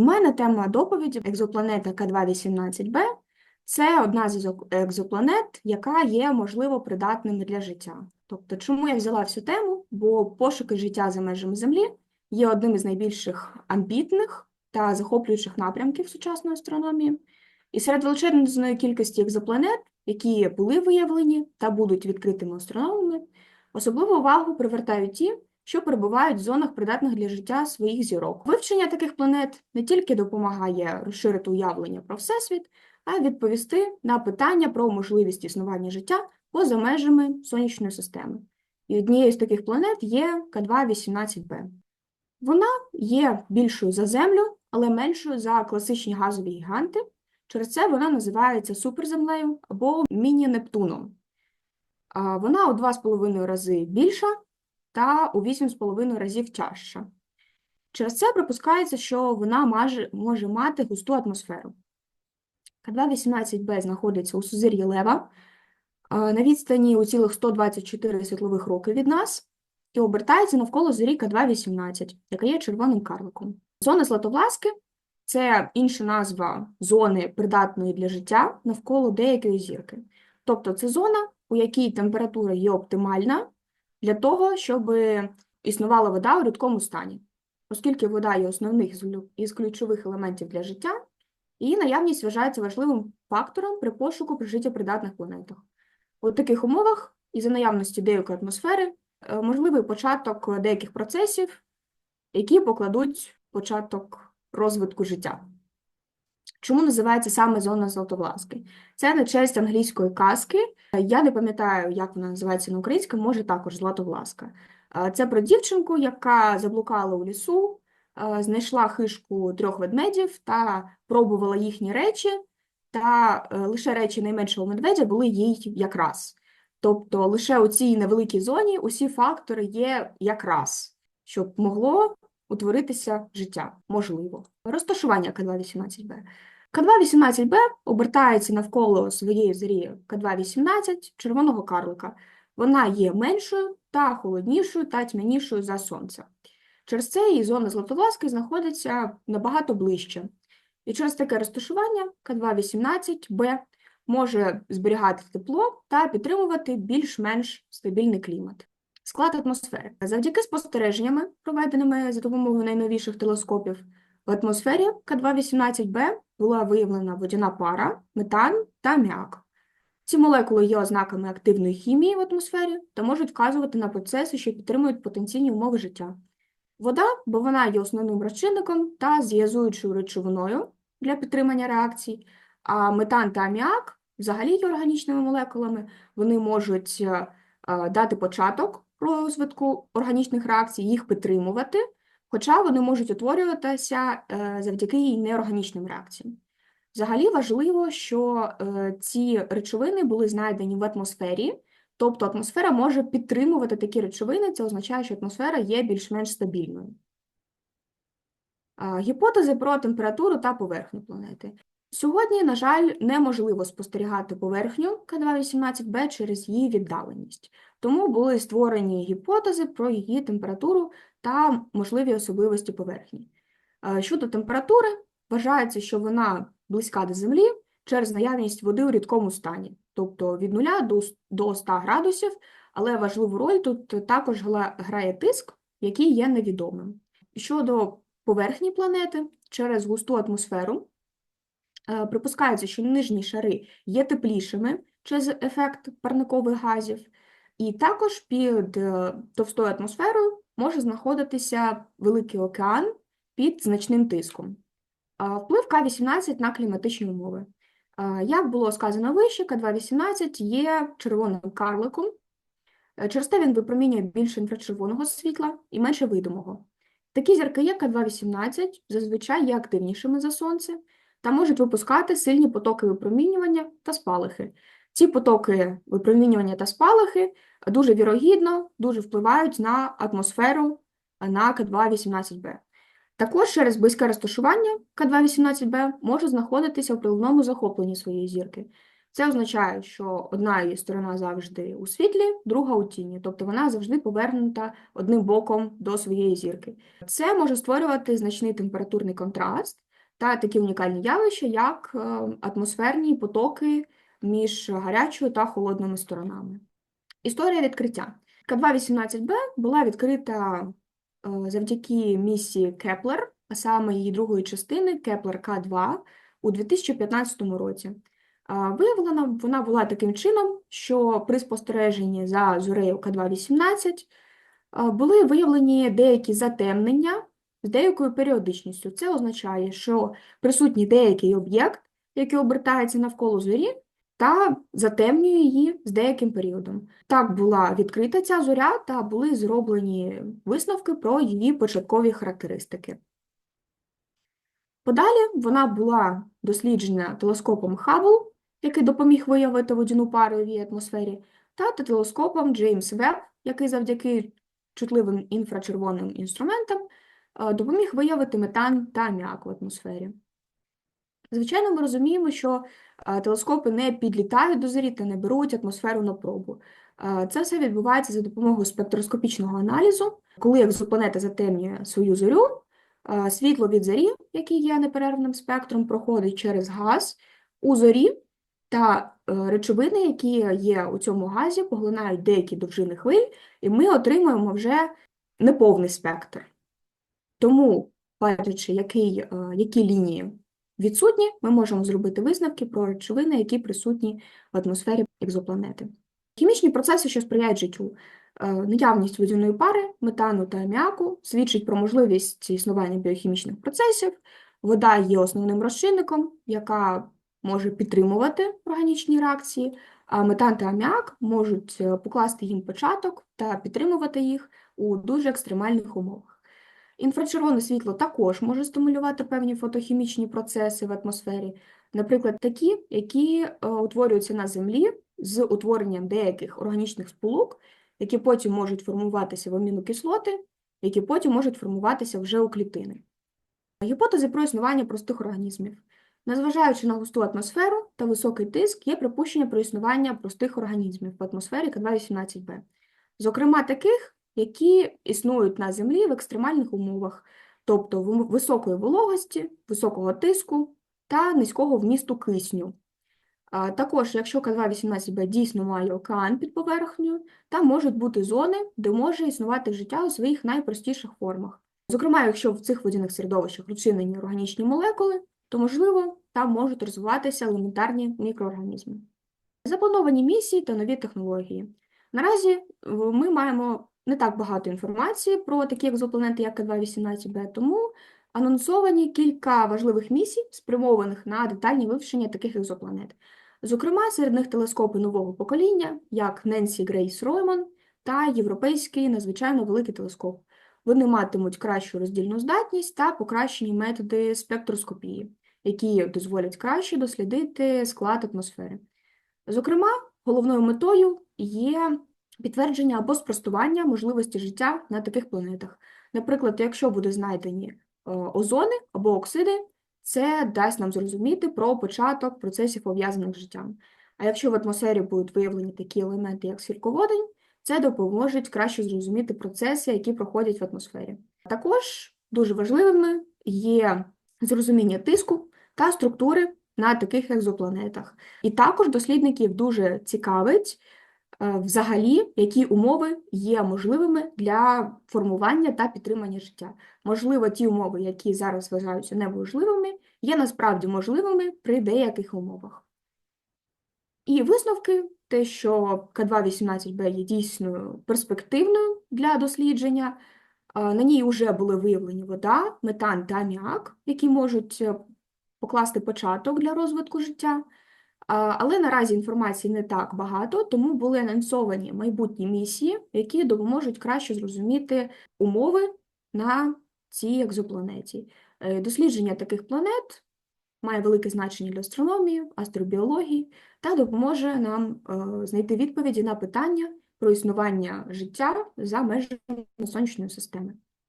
В мене тема доповіді екзопланета К2-18b. Це одна з екзопланет, яка є, можливо, придатними для життя. Тобто, чому я взяла всю тему? Бо пошуки життя за межами Землі є одним із найбільших амбітних та захоплюючих напрямків сучасної астрономії. І серед величезної кількості екзопланет, які були виявлені та будуть відкритими астрономами, особливу увагу привертають ті, що перебувають в зонах придатних для життя своїх зірок. Вивчення таких планет не тільки допомагає розширити уявлення про Всесвіт, а й відповісти на питання про можливість існування життя поза межами сонячної системи. І однією з таких планет є К2-18b. Вона є більшою за Землю, але меншою за класичні газові гіганти. Через це вона називається суперземлею або міні-Нептуном. Вона у 2,5 рази більша та у 8,5 разів тяжча. Через це припускається, що вона маже, може мати густу атмосферу. К2-18b знаходиться у сузір'ї Лева на відстані у цілих 124 світлових роки від нас і обертається навколо зорі К2-18, яка є червоним карликом. Зона Златовласки – це інша назва зони, придатної для життя навколо деякої зірки. Тобто це зона, у якій температура є оптимальна для того, щоб існувала вода у рідкому стані, оскільки вода є основним із ключових елементів для життя, її наявність вважається важливим фактором при пошуку при життєпридатних планетах. У таких умовах, і за наявності деякої атмосфери, е, можливий початок деяких процесів, які покладуть початок розвитку життя. Чому називається саме зона Златовласки? Це на честь англійської казки. Я не пам'ятаю, як вона називається на українському, може також Златовласка. Це про дівчинку, яка заблукала у лісу, знайшла хишку трьох ведмедів та пробувала їхні речі, та е, лише речі найменшого медведя були їй якраз. Тобто лише у цій невеликій зоні усі фактори є якраз, щоб могло утворитися життя, можливо. Розташування К2-18b. К2-18b обертається навколо своєї зорі К2-18 червоного карлика. Вона є меншою та холоднішою та тьмянішою за Сонце. Через це її зона Златовласки знаходиться набагато ближче. І через таке розташування К2-18b може зберігати тепло та підтримувати більш-менш стабільний клімат. Склад атмосфери. Завдяки спостереженнями, проведеними за допомогою найновіших телескопів, в атмосфері К2-18b була виявлена водяна пара, метан та аміак. Ці молекули є ознаками активної хімії в атмосфері та можуть вказувати на процеси, що підтримують потенційні умови життя. Вода, бо вона є основним розчинником та зв'язуючою речовиною для підтримання реакцій, а метан та аміак взагалі є органічними молекулами, вони можуть е, дати початок розвитку органічних реакцій, їх підтримувати, хоча вони можуть утворюватися е, завдяки її неорганічним реакціям. Взагалі важливо, що е, ці речовини були знайдені в атмосфері, тобто атмосфера може підтримувати такі речовини, це означає, що атмосфера є більш-менш стабільною. Гіпотези про температуру та поверхню планети. Сьогодні, на жаль, неможливо спостерігати поверхню К2-18b через її віддаленість, тому були створені гіпотези про її температуру та можливі особливості поверхні. Е, Щодо температури, вважається, що вона близька до Землі через наявність води у рідкому стані, тобто від 0 до 100 градусів, але важливу роль тут також грає тиск, який є невідомим. Щодо поверхні планети, через густу атмосферу припускається, що нижні шари є теплішими через ефект парникових газів, і також під е, товстою атмосферою може знаходитися Великий океан під значним тиском. Вплив К-18 на кліматичні умови. Як було сказано вище, К2-18 є червоним карликом. Е, Через те він випромінює більше інфрачервоного світла і менше видимого. Такі зірки, як К2-18, зазвичай є активнішими за Сонце та можуть випускати сильні потоки випромінювання та спалахи. Ці потоки випромінювання та спалахи дуже вірогідно дуже впливають на атмосферу е, на К2-18b. Також через близьке розташування К2-18b може знаходитися в приливному захопленні своєї зірки. Це означає, що одна її сторона завжди у світлі, друга у тіні, тобто вона завжди повернута одним боком до своєї зірки. Це може створювати значний температурний контраст, та такі унікальні явища, як е, атмосферні потоки між гарячою та холодними сторонами. Історія відкриття. К2-18b була відкрита е, завдяки місії Кеплер, а саме її другої частини Кеплер К2 у 2015 році. Виявлена вона була таким чином, що при спостереженні за зорею К2-18 були виявлені деякі затемнення з деякою періодичністю. Це означає, що присутній деякий об'єкт, який обертається навколо зорі, та затемнює її з деяким періодом. Так була відкрита ця зоря та були зроблені висновки про її початкові характеристики. Подалі вона була досліджена телескопом Хаббл, який допоміг виявити водяну пару в її атмосфері, та телескопом Джеймс Веб, який завдяки чутливим інфрачервоним інструментам допоміг виявити метан та аміак в атмосфері. Звичайно, ми розуміємо, що телескопи не підлітають до зорі та не беруть атмосферу на пробу. Це все відбувається за допомогою спектроскопічного аналізу, коли екзопланета затемнює свою зорю, світло від зорі, який є неперервним спектром, проходить через газ у зорі, та е, речовини, які є у цьому газі, поглинають деякі довжини хвиль, і ми отримуємо вже неповний спектр. Тому, бачачи, який, е, які лінії відсутні, ми можемо зробити висновки про речовини, які присутні в атмосфері екзопланети. Хімічні процеси, що сприяють життю. Е, Наявність водяної пари, метану та аміаку свідчить про можливість існування біохімічних процесів. Вода є основним розчинником, яка може підтримувати органічні реакції, а метан та аміак можуть е, покласти їм початок та підтримувати їх у дуже екстремальних умовах. Інфрачервоне світло також може стимулювати певні фотохімічні процеси в атмосфері, наприклад, такі, які е, утворюються на Землі з утворенням деяких органічних сполук, які потім можуть формуватися в амінокислоти, які потім можуть формуватися вже у клітини. Гіпотези про існування простих організмів. Незважаючи на густу атмосферу та високий тиск, є припущення про існування простих організмів в атмосфері К2-18b. Зокрема, таких, які існують на Землі в екстремальних умовах, тобто високої вологості, високого тиску та низького вмісту кисню. Також, якщо К2-18b дійсно має океан під поверхнею, там можуть бути зони, де може існувати життя у своїх найпростіших формах. Зокрема, якщо в цих водяних середовищах розчинені органічні молекули, то, можливо, там можуть розвиватися елементарні мікроорганізми. Заплановані місії та нові технології. Наразі е, ми маємо не так багато інформації про такі екзопланети, як К2-18b, тому анонсовані кілька важливих місій, спрямованих на детальні вивчення таких екзопланет. Зокрема, серед них телескопи нового покоління, як Ненсі Грейс Ройман та Європейський надзвичайно великий телескоп. Вони матимуть кращу роздільну здатність та покращені методи спектроскопії, які дозволять краще дослідити склад атмосфери. Зокрема, головною метою є підтвердження або спростування можливості життя на таких планетах. Наприклад, якщо будуть знайдені е, озони або оксиди, це дасть нам зрозуміти про початок процесів, пов'язаних з життям. А якщо в атмосфері будуть виявлені такі елементи, як сірководень, це допоможе краще зрозуміти процеси, які проходять в атмосфері. Також дуже важливими є зрозуміння тиску та структури на таких екзопланетах. І також дослідників дуже цікавить взагалі, які умови є можливими для формування та підтримання життя. Можливо, ті умови, які зараз вважаються неможливими, є насправді можливими при деяких умовах. І висновки, те, що К2-18b є дійсно перспективною для дослідження, на ній вже були виявлені вода, метан та аміак, які можуть е, покласти початок для розвитку життя. Але наразі інформації не так багато, тому були анонсовані майбутні місії, які допоможуть краще зрозуміти умови на цій екзопланеті. Е, Дослідження таких планет має велике значення для астрономії, астробіології та допоможе нам е, знайти відповіді на питання про існування життя за межами сонячної системи.